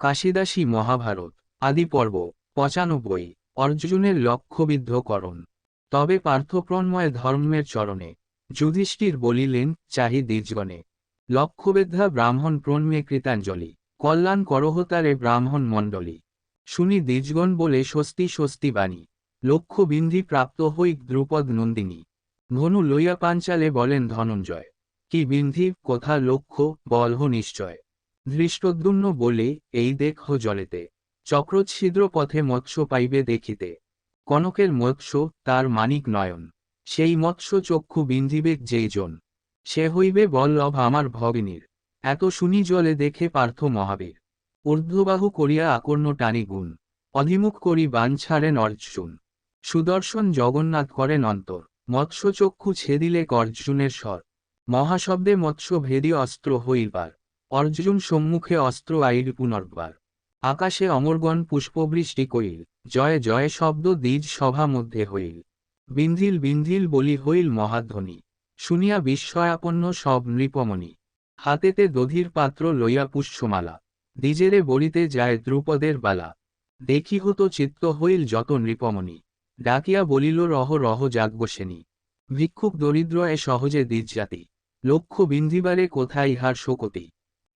কাশিদাসী মহাভারত, আদি পর্ব, পঁচানব্বই, অর্জুনের লক্ষ্যবিদ্ধকরণ। তবে পার্থপ্রণময় ধর্মের চরণে, যুধিষ্ঠির বলিলেন, চাহি দ্বিজগণে, লক্ষ্যবেদ্ধা ব্রাহ্মণ প্রণমে কৃতাঞ্জলি, কল্যাণ করহতারে ব্রাহ্মণ মণ্ডলী। শুনি দ্বিজগণ বলে স্বস্তি স্বস্তি বাণী লক্ষ্য বিন্ধি প্রাপ্ত হইক দ্রুপদ নন্দিনী। ধনু লইয়া পাঞ্চালে বলেন ধনঞ্জয়, কি বিন্ধি, কোথা লক্ষ্য, বলহ নিশ্চয়। ধৃষ্টদ্যুন্ন বলে, এই দেখ জলেতে। চক্রচ্ছিদ্র পথে মৎস্য পাইবে দেখিতে। কনকের মৎস্য তার মানিক নয়ন। সেই মৎস্য চক্ষু বিন্ধিবে যেই জন। সে হইবে বল্লভ আমার ভগিনীর। এত শুনি জলে দেখে পার্থ মহাবীর। ঊর্ধ্ববাহু করিয়া আকর্ণ টানি গুণ। অধিমুখ করি বান ছাড়েন অর্জুন সুদর্শন জগন্নাথ করেন অন্তর। মৎস্যচক্ষু ছেদিলে অর্জুনের স্বর। মহাশব্দে মৎস্য ভেদি অস্ত্র হইবার। অর্জুন সম্মুখে অস্ত্র আইল পুনর্বার। আকাশে অমরগণ পুষ্পবৃষ্টি কইল, জয় জয় শব্দ দ্বিজ সভা মধ্যে হইল। বিন্ধিল বিন্ধিল বলি হইল মহাধ্বনি, শুনিয়া বিস্ময়াপন্ন সব নৃপমণি। হাতেতে দধির পাত্র লইয়া পুষ্যমালা, দ্বিজেরে বলিতে যায় দ্রুপদের বালা। দেখি হতো চিত্ত হইল যত নৃপমণি, ডাকিয়া বলিল, রহ রহ জাগবসেনি ভিক্ষুক দরিদ্র এ সহজে দ্বিজ জাতি, লক্ষ্য বিন্ধিবারে কোথায় ইহার শোকতি?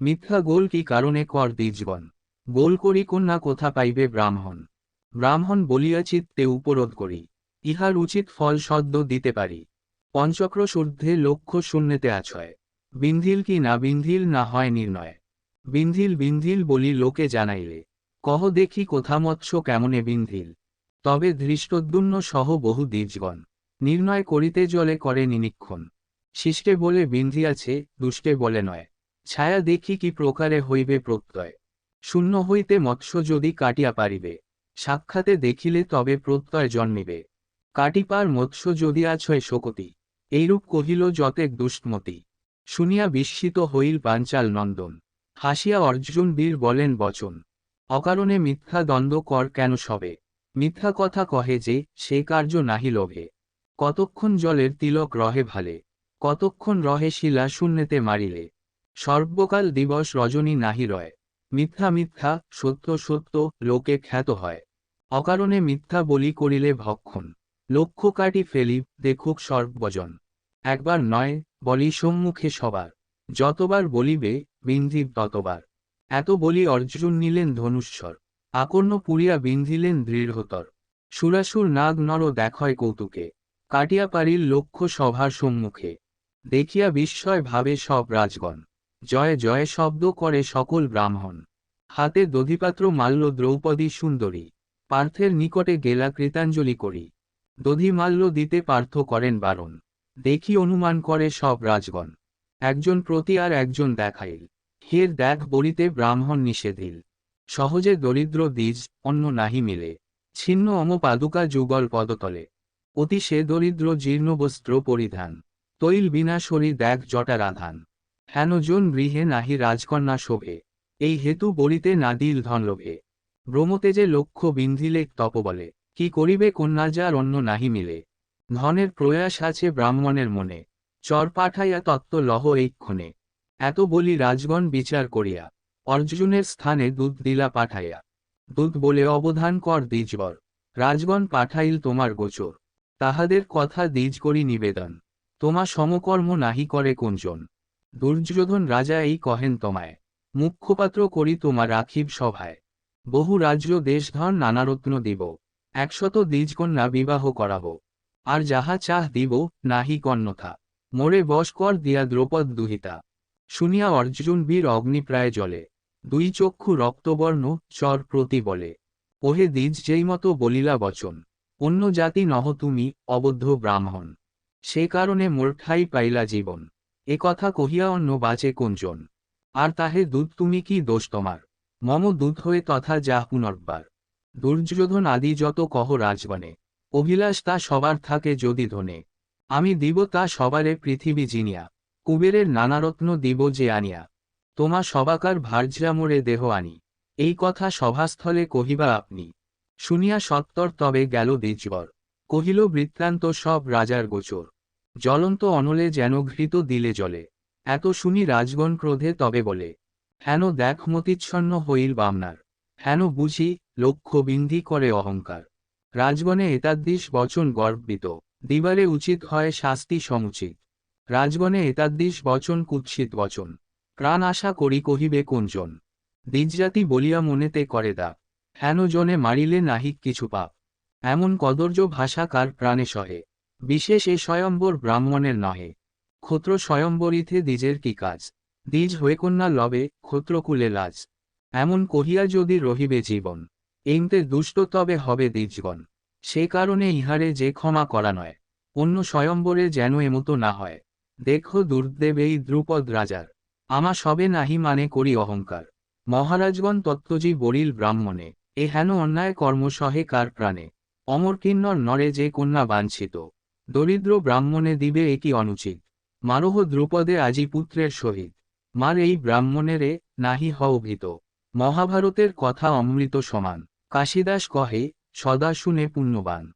মিথ্যা গোল কি কারণে কর দ্বিজগণ গোল করি কন্যা কোথা পাইবে ব্রাহ্মণ? ব্রাহ্মণ বলিয়া চিত্তে উপরোধ করি। ইহার উচিত ফল সদ্য দিতে পারি। পঞ্চক্র সূর্ধ্বে লক্ষ্য শূন্যতে আছয়। বিন্ধিল কি না বিন্ধিল না হয় নির্ণয়। বিন্ধিল বিন্ধিল বলি লোকে জানাইলে। কহ দেখি কোথা মৎস্য কেমনে বিন্ধিল। তবে ধৃষ্টদ্যুন্ন সহ বহু দ্বিজগণ নির্ণয় করিতে জলে করে নিনীক্ষণ শিষ্টে বলে বিন্ধিয়াছে, দুষ্টে বলে নয়। ছায়া দেখি কি প্রকারে হইবে প্রত্যয়। শূন্য হইতে মৎস্য যদি কাটিয়া পারিবে, সাক্ষাতে দেখিলে তবে প্রত্যয় জন্মিবে। কাটিপার মৎস্য যদি আছয় শোকতি, এইরূপ কহিল যতেক দুষ্টমতি। শুনিয়া বিস্মিত হইল পাঞ্চাল নন্দন। হাসিয়া অর্জুন বীর বলেন, বচন, অকারণে মিথ্যা দ্বন্দ্ব কর কেন সবে? মিথ্যা কথা কহে যে, সে কার্য নাহি লোভে। কতক্ষণ জলের তিলক রহে ভালে, কতক্ষণ রহে শিলা শূন্যতে মারিলে। সর্বকাল দিবস রজনী নাহি রয়। মিথ্যা মিথ্যা, সত্য সত্য, লোকে খ্যাত হয়। অকারণে মিথ্যা বলি করিলে ভক্ষণ। লক্ষ্য কাটি ফেলি, দেখুক সর্বজন। একবার নয়, বলি সম্মুখে সবার। যতবার বলিবে বিন্ধিব ততবার। এত বলি অর্জুন নিলেন ধনুস্বর আকর্ণ পুরিয়া বিন্ধিলেন দৃঢ়তর। সুরাসুর নাগ নর দেখয় কৌতুকে। কাটিয়া পারিল লক্ষ্য সভার সম্মুখে। দেখিয়া বিস্ময় ভাবে সব রাজগণ। জয় জয় শব্দ করে সকল ব্রাহ্মণ। হাতে দধিপাত্র মাল্য দ্রৌপদী সুন্দরী। পার্থের নিকটে গেলা কৃতাঞ্জলি করি। দধি মাল্য দিতে পার্থ করেন বারণ। দেখি অনুমান করে সব রাজগণ। একজন প্রতি আর একজন দেখাইল। হের দেখ বলিতে ব্রাহ্মণ নিষেধিল। সহজে দরিদ্র দ্বিজ অন্য নাহি মিলে। ছিন্ন অম পাদুকা যুগল পদতলে। অতি সে দরিদ্র জীর্ণ বস্ত্র পরিধান। তৈল বিনাশরী দেখ জটা রাধান। হেনজন গৃহে নাহি রাজকন্যা শোভে। এই হেতু বলিতে নাদিল ধন লোভে। ব্রহ্মতেজে লক্ষ্য বিন্ধিলে তপ বলে, কি করিবে কন্যা যার অন্য নাহি মিলে? ধনের প্রয়াস আছে ব্রাহ্মণের মনে, চর পাঠাইয়া তত্ত্ব লহ এইক্ষণে। এত বলি রাজগণ বিচার করিয়া, অর্জুনের স্থানে দুধ দিলা পাঠাইয়া। দুধ বলে অবধান কর দ্বিজবর, রাজগণ পাঠাইল তোমার গোচর। তাহাদের কথা দ্বিজ করি নিবেদন, তোমা সমকর্ম নাহি করে কোনজন দুর্যোধন রাজা এই কহেন তোমায়, মুখ্যপাত্র করি তোমার রাখিব সভায়। বহু রাজ্য দেশধন নানারত্ন দিব, একশত দ্বিজকন্যা বিবাহ করাব। আর যাহা চাহ দিব, নাহি কন্যথা, মোরে বশ কর দিয়া দ্রৌপদ দুহিতা। শুনিয়া অর্জুন বীর অগ্নিপ্রায় জলে দুই চক্ষু রক্তবর্ণ, চর প্রতি বলে। ওহে দ্বিজ যেই মতো বলিলা বচন, অন্য জাতি নহ তুমি অবদ্ধ ব্রাহ্মণ। সে কারণে মোর ঠাই পাইলা জীবন। এ কথা কহিয়া অন্য বাঁচে কোনজন? আর তাহে দুধ তুমি কি দোষ তোমার? মম দুধ হয়ে তথা যা পুনর্বার। দুর্যোধন আদি যত কহ রাজবনে, অভিলাষ তা সবার থাকে যদি ধনে। আমি দিব তা সবারে পৃথিবী জিনিয়া, কুবেরের নানারত্ন দিব যে আনিয়া। তোমা সবাকার ভার্যা মোরে দেহ আনি। এই কথা সভাস্থলে কহিবা আপনি। শুনিয়া সত্তর তবে গেল দ্বিজবর। কহিল বৃত্তান্ত সব রাজার গোচর। জ্বলন্ত অনলে যেন ঘৃত দিলে জলে। এত শুনি রাজগণ ক্রোধে তবে বলে, হেন দেখ মতিচ্ছন্ন হইল বামনার। হেন বুঝি লক্ষ্য বিন্ধি করে অহংকার। রাজগণে এতাদ্দিশ বচন গর্বিত। দিবারে উচিত হয় শাস্তি সমুচিত। রাজগণে এতাদ্দিশ বচন কুৎসিত বচন। প্রাণ আশা করি কহিবে কোনজন? দ্বিজজাতি বলিয়া মনেতে করে দা। হেন জনে মারিলে নাহিক কিছু পাপ। এমন কদর্য ভাষা কার প্রাণে সহে? বিশেষ এ স্বয়ম্বর ব্রাহ্মণের নহে। ক্ষত্র স্বয়ম্বরিতে দ্বিজের কি কাজ? দ্বিজ হয়ে কন্যা লবে ক্ষত্রকুলে লাজ। এমন কহিয়া যদি রহিবে জীবন এইমতে দুষ্ট তবে হবে দ্বিজগণ। সে কারণে ইহারে যে ক্ষমা করা নয়। অন্য স্বয়ম্বরে যেন এমতো না হয়। দেখো দুর্দেব এই দ্রুপদ রাজার। আমা সবে নাহি মানে করি অহংকার। মহারাজগণ তত্ত্বজি বরিল ব্রাহ্মণে। এ হেন অন্যায় কর্ম সহে কার প্রাণে? অমর কিন্নর নরে যে কন্যা বাঞ্ছিত। দরিদ্র ব্রাহ্মণে দিবে এটি অনুচিত। মারোহ দ্রুপদে আজি পুত্রের সহিত। মার এই ব্রাহ্মণেরে নাহি হভিত ভীত। মহাভারতের কথা অমৃত সমান। কাশিদাস কহে, সদা শুনে পুণ্যবান।